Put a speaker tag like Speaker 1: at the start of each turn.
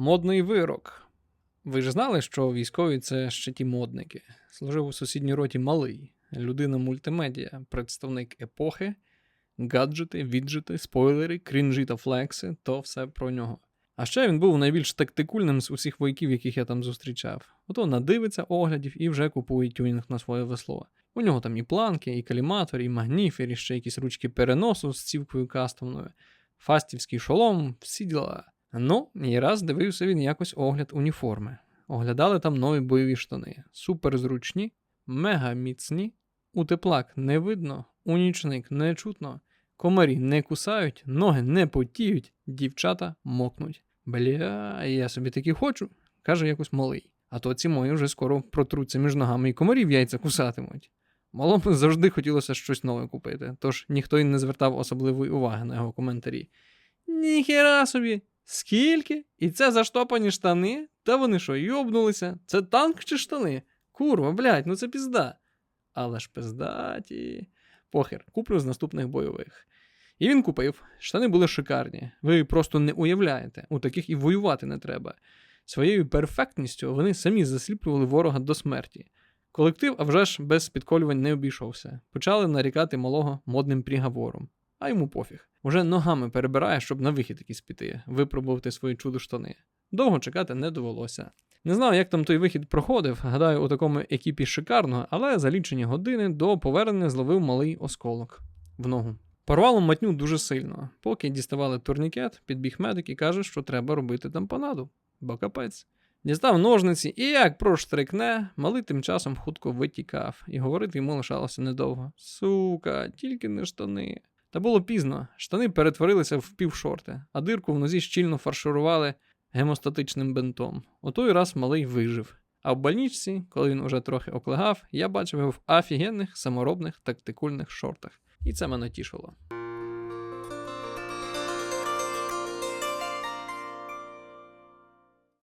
Speaker 1: Модний вирок. Ви ж знали, що військові це ще ті модники. Служив у сусідній роті малий, людина мультимедіа, представник епохи, гаджети, віджити, спойлери, крінжі та флекси то все про нього. А ще він був найбільш тактикульним з усіх вояків, яких я там зустрічав. Ото надивиться оглядів і вже купує тюнінг на своє весло. У нього там і планки, і каліматор, і магніфер, і ще якісь ручки переносу з цівкою кастомною, фастівський шолом, всі діла. Ну, і раз дивився він якось огляд уніформи. Оглядали там нові бойові штани. Суперзручні, мега міцні, утеплак не видно, у нічник не чутно, комарі не кусають, ноги не потіють, дівчата мокнуть. Бля, я собі таки хочу, каже якось малий. А то ці мої вже скоро протруться між ногами і комарів яйця кусатимуть. Малому завжди хотілося щось нове купити, тож ніхто й не звертав особливої уваги на його коментарі. Ніхера собі! Скільки? І це заштопані штани? Та вони що, йобнулися? Це танк чи штани? Курва, блядь, ну це пізда. Але ж пиздаті. Похер, куплю з наступних бойових. І він купив. Штани були шикарні. Ви просто не уявляєте, у таких і воювати не треба. Своєю перфектністю вони самі засліплювали ворога до смерті. Колектив, а вже ж без підколювань не обійшовся. Почали нарікати малого модним приговором. А йому пофіг. Уже ногами перебирає, щоб на вихід якийсь піти, випробувати свої чудо штани. Довго чекати не довелося. Не знав, як там той вихід проходив. Гадаю, у такому екіпі шикарно, але за лічені години до повернення зловив малий осколок в ногу. Порвало матню дуже сильно. Поки діставали турнікет, підбіг медик і каже, що треба робити тампонаду. Бо капець. Дістав ножниці і як проштрикне, малий тим часом хутко витікав, і говорити йому лишалося недовго. Сука, тільки не штани. Та було пізно, штани перетворилися в півшорти, а дирку в нозі щільно фарширували гемостатичним бинтом. У той раз малий вижив. А в больничці, коли він уже трохи оклигав, я бачив його в офігенних саморобних тактикульних шортах. І це мене тішило.